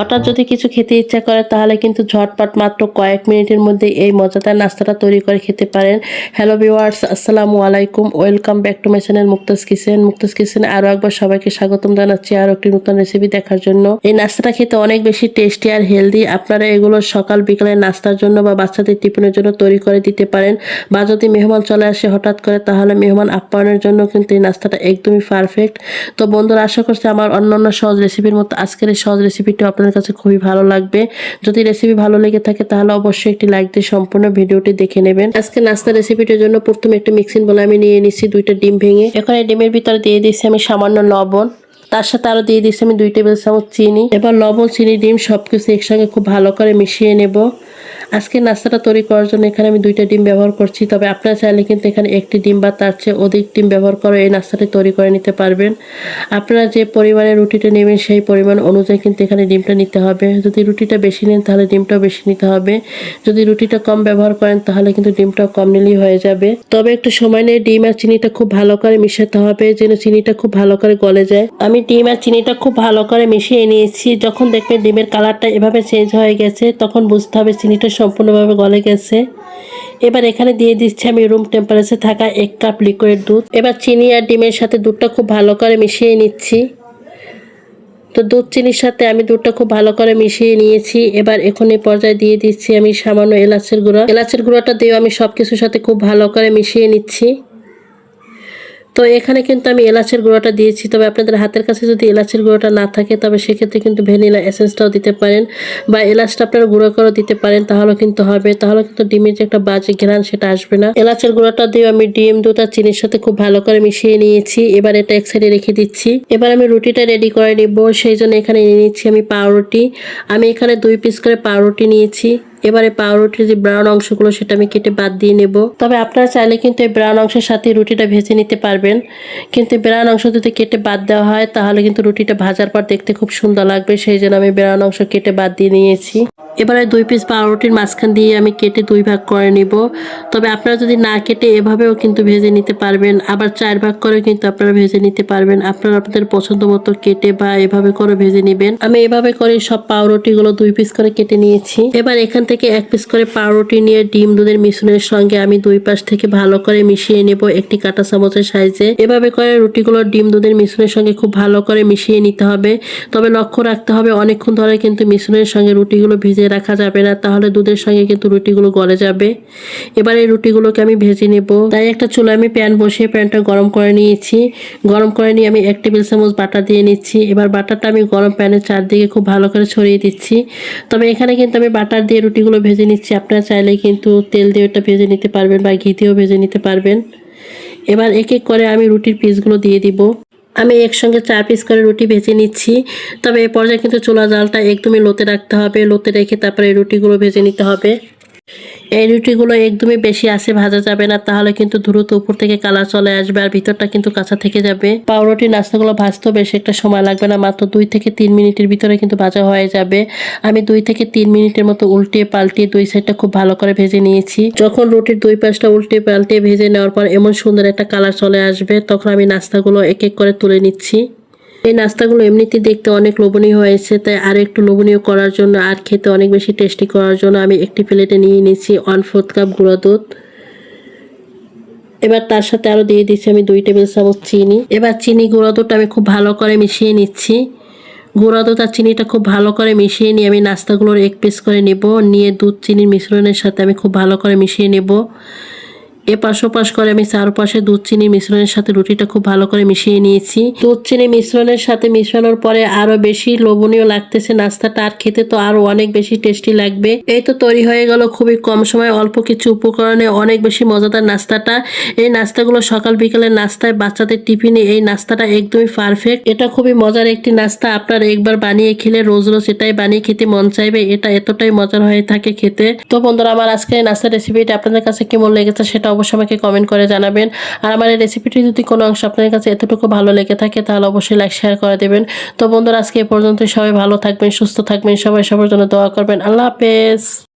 হঠাৎ যদি কিছু খেতে ইচ্ছা করে, তাহলে কিন্তু ঝটপট মাত্র কয়েক মিনিটের মধ্যে এই মজাদার নাস্তাটা তৈরি করে খেতে পারেন। হ্যালো ভিওয়ার্স আসসালামু আলাইকুম। Welcome back to my channel Mukta's kitchen Mukta's কিচেনে আরও একবার সবাইকে স্বাগতম জানাচ্ছি আরও একটি নতুন রেসিপি দেখার জন্য। এই নাস্তাটা খেতে অনেক বেশি টেস্টি আর হেলদি আপনারা এগুলো সকাল বিকালে নাস্তার জন্য বা বাচ্চাদের টিফিনের জন্য তৈরি করে দিতে পারেন বা যদি মেহমান চলে আসে হঠাৎ করে, তাহলে মেহমান আপ্যায়নের জন্য কিন্তু এই নাস্তাটা একদমই পারফেক্ট তো বন্ধুরা, আশা করছি আমার অন্যান্য সহজ রেসিপির মতো আজকের এই সহজ রেসিপিটা আপনার কাছে খুবই ভালো লাগবে। যদি রেসিপি ভালো লেগে থাকে, তাহলে অবশ্যই একটি লাইক দিয়ে সম্পূর্ণ ভিডিওটি দেখে নেবেন। আজকে নাস্তা রেসিপিটির জন্য প্রথমে একটা মিক্সিং বলে আমি নিয়ে নিচ্ছি, দুইটা ডিম ভেঙে। এখন এই ডিমের ভিতরে দিয়ে দিচ্ছি আমি সামান্য লবণ। তার সাথে আরও দিয়ে দিচ্ছি আমি দুই টেবিল চামচ চিনি। এবার লবণ, চিনি, ডিম সবকিছু একসঙ্গে খুব ভালো করে মিশিয়ে নেব। আজকে নাস্তাটা তৈরি করার জন্য এখানে আমি দুইটা ডিম ব্যবহার করছি, তবে আপনারা চাইলে কিন্তু এখানে একটি ডিম বা তার চেয়ে অধিক ডিম ব্যবহার করে এই নাস্তাটি তৈরি করে নিতে পারবেন। আপনারা যে পরিমাণে রুটিটা নেবেন সেই পরিমাণ অনুযায়ী কিন্তু এখানে ডিমটা নিতে হবে। যদি রুটিটা বেশি নেন তাহলে ডিমটাও বেশি নিতে হবে। যদি রুটিটা কম ব্যবহার করেন তাহলে কিন্তু ডিমটাও কম নিলেই হয়ে যাবে। তবে একটু সময় নিয়ে ডিম আর চিনিটা খুব ভালো করে মিশাতে হবে, যেন চিনিটা খুব ভালো করে গলে যায়। আমি ডিম আর চিনিটা খুব ভালো করে মিশিয়ে নিয়েছি। যখন দেখবে ডিমের কালারটা এভাবে চেঞ্জ হয়ে গেছে, তখন বুঝতে হবে চিনিটা সম্পূর্ণভাবে গলে গেছে। এবার এখানে দিয়ে দিচ্ছি আমি রুম টেম্পারেচার থাকা এক কাপ লিকুইড দুধ। এবার চিনি আর ডিমের সাথে দুধটা খুব ভালো করে মিশিয়ে নিচ্ছি। তো দুধ চিনির সাথে আমি দুধটা খুব ভালো করে মিশিয়ে নিয়েছি। এবার এখন এই পর্যায়ে দিয়ে দিচ্ছি আমি সামান্য এলাচের গুঁড়া। এলাচের গুঁড়াটা দিয়েও আমি সব কিছুর সাথে খুব ভালো করে মিশিয়ে নিচ্ছি। তো এখানে কিন্তু আমি এলাচের গুঁড়োটা দিয়েছি। তবে আপনাদের হাতের কাছে যদি এলাচের গুঁড়োটা না থাকে, তবে সেক্ষেত্রে কিন্তু ভ্যানিলা এসেন্সটাও দিতে পারেন বা এলাচটা আপনারা গুঁড়ো করে দিতে পারেন তাহলে কিন্তু হবে। তাহলে কিন্তু ডিমের যে একটা বাজে ঘ্রাণ, সেটা আসবে না। এলাচের গুঁড়োটা দিয়ে আমি ডিম আর চিনির সাথে খুব ভালো করে মিশিয়ে নিয়েছি। এবার এটা এক সাইডে রেখে দিচ্ছি। এবার আমি রুটিটা রেডি করে নিব। সেই জন্য এখানে নিয়ে নিচ্ছি আমি পাউরুটি। আমি এখানে দুই পিস করে পাউরুটি নিয়েছি। এবারে পাউরুটির যে ব্রাউন অংশগুলো সেটা আমি কেটে বাদ দিয়ে নেব। তবে আপনারা চাইলে কিন্তু এই ব্রাউন অংশের সাথে রুটিটা ভেজে নিতে পারবেন। কিন্তু ব্রাউন অংশ যদি কেটে বাদ দেওয়া হয়, তাহলে কিন্তু রুটিটা ভাজার পর দেখতে খুব সুন্দর লাগবে। সেই জন্য আমি ব্রাউন অংশ কেটে বাদ দিয়ে নিয়েছি। এবারে দুই পিস পাউরুটির মাঝখান দিয়ে আমি কেটে দুই ভাগ করে নিব। তবে আপনারা যদি না কেটে এভাবেও কিন্তু ভেজে নিতে পারবেন, আবার চার ভাগ করে কিন্তু আপনারা ভেজে নিতে পারবেন। আপনারা আপনাদের পছন্দ মতো কেটে বা এভাবে করে ভেজে নেবেন। আমি এভাবে করে সব পাউরুটিগুলো দুই পিস করে কেটে নিয়েছি। এবার এখান থেকে এক পিস করে পাউরুটি নিয়ে ডিম, দুধের মিশ্রণের সঙ্গে আমি দুই পাশ থেকে ভালো করে মিশিয়ে নেব একটি কাঁটা চামচের সাইজে। এভাবে করে রুটিগুলো ডিম, দুধের মিশ্রণের সঙ্গে খুব ভালো করে মিশিয়ে নিতে হবে। তবে লক্ষ্য রাখতে হবে, অনেকক্ষণ ধরে কিন্তু মিশ্রণের সঙ্গে রুটিগুলো ভিজিয়ে রাখা যাবে না, তাহলে দুধের সঙ্গে কিন্তু রুটিগুলো গলে যাবে। এবার এই রুটিগুলোকে আমি ভেজে নেব। তাই একটা চুলা আমি প্যান বসিয়ে প্যানটা গরম করে নিয়েছি। গরম করে নিয়ে আমি এক টেবিল চামচ বাটার দিয়ে নিচ্ছি। এবার বাটারটা আমি গরম প্যানের চারদিকে খুব ভালো করে ছড়িয়ে দিচ্ছি। তবে এখানে কিন্তু আমি বাটার দিয়ে রুটিগুলো ভেজে নিচ্ছি। আপনারা চাইলে কিন্তু তেল দিয়ে ওটা ভেজে নিতে পারবেন বা ঘি দিয়েও ভেজে নিতে পারবেন। এবার এক এক করে আমি রুটির পিসগুলো দিয়ে দিব। আমি একসঙ্গে চার পিস করে রুটি ভেজে নিচ্ছি। তবে এ পর্যায়ে কিন্তু চুলা জালটা একদমই লোতে রাখতে হবে। লোতে রেখে তারপরে রুটিগুলো ভেজে নিতে হবে। এই রুটিগুলো একদমই বেশি আসে ভাজা যাবে না, তাহলে কিন্তু দ্রুত উপর থেকে কালার চলে আসবে আর ভিতরটা কিন্তু কাঁচা থেকে যাবে। পাউরুটি নাস্তাগুলো ভাজতেও বেশি একটা সময় লাগবে না, মাত্র দুই থেকে তিন মিনিটের ভিতরে কিন্তু ভাজা হয়ে যাবে। আমি দুই থেকে তিন মিনিটের মতো উল্টিয়ে পাল্টিয়ে দুই সাইডটা খুব ভালো করে ভেজে নিয়েছি। যখন রুটির দুই পাশটা উল্টিয়ে পাল্টিয়ে ভেজে নেওয়ার পর এমন সুন্দর একটা কালার চলে আসবে, তখন আমি নাস্তাগুলো এক এক করে তুলে নিচ্ছি। এই নাস্তাগুলো এমনিতে দেখতে অনেক লোভনীয় হয়েছে, তাই আর একটু লোভনীয় করার জন্য আর খেতে অনেক বেশি টেস্টি করার জন্য আমি একটি প্লেটে নিয়ে নিচ্ছি ওয়ান ফোর্থ কাপ গুঁড়ো দুধ। এবার তার সাথে আরও দিয়ে দিচ্ছি আমি দুই টেবিল চামচ চিনি। এবার চিনি গুঁড়ো দুধটা আমি খুব ভালো করে মিশিয়ে নিচ্ছি। গুঁড়া দুধ আর চিনিটা খুব ভালো করে মিশিয়ে নিয়ে আমি নাস্তাগুলোর এক পিস করে নেব। নিয়ে দুধ চিনির মিশ্রণের সাথে আমি খুব ভালো করে মিশিয়ে নেব। এ পাশ ওপাশ করে আমি চারপাশে দুধ, চিনি মিশ্রণের সাথে রুটিটা খুব ভালো করে মিশিয়ে নিয়েছি। দুধ, চিনি মিশ্রণের সাথে মিশানোর পরে আরও বেশি লোভনীয় লাগতেছে নাস্তাটা, আর খেতে তো আরও অনেক বেশি টেস্টি লাগবে। এই তো তৈরি হয়ে গেল খুবই কম সময় অল্প কিছু উপকরণে অনেক বেশি মজাদার নাস্তাটা। এই নাস্তাগুলো সকাল বিকালের নাস্তায় বাচ্চাদের টিফিনে এই নাস্তাটা একদমই পারফেক্ট এটা খুবই মজার একটি নাস্তা, আপনার একবার বানিয়ে খেলে রোজ রোজ এটাই বানিয়ে খেতে মন চাইবে, এটা এতটাই মজার হয়ে থাকে খেতে। তো বন্ধুরা, আমার আজকে এই নাস্তার রেসিপিটা আপনাদের কাছে কেমন লেগেছে সেটা অবশ্যই আমাকে কমেন্ট করে জানাবেন। আর আমার এই রেসিপিটি যদি কোনো অংশ আপনার কাছে এতটুকু ভালো লেগে থাকে, তাহলে অবশ্যই লাইক শেয়ার করে দেবেন। তো বন্ধুরা, আজকে এ পর্যন্ত সবাই ভালো থাকবেন, সুস্থ থাকবেন, সবাই সবার জন্য দোয়া করবেন। আল্লাহ হাফেজ।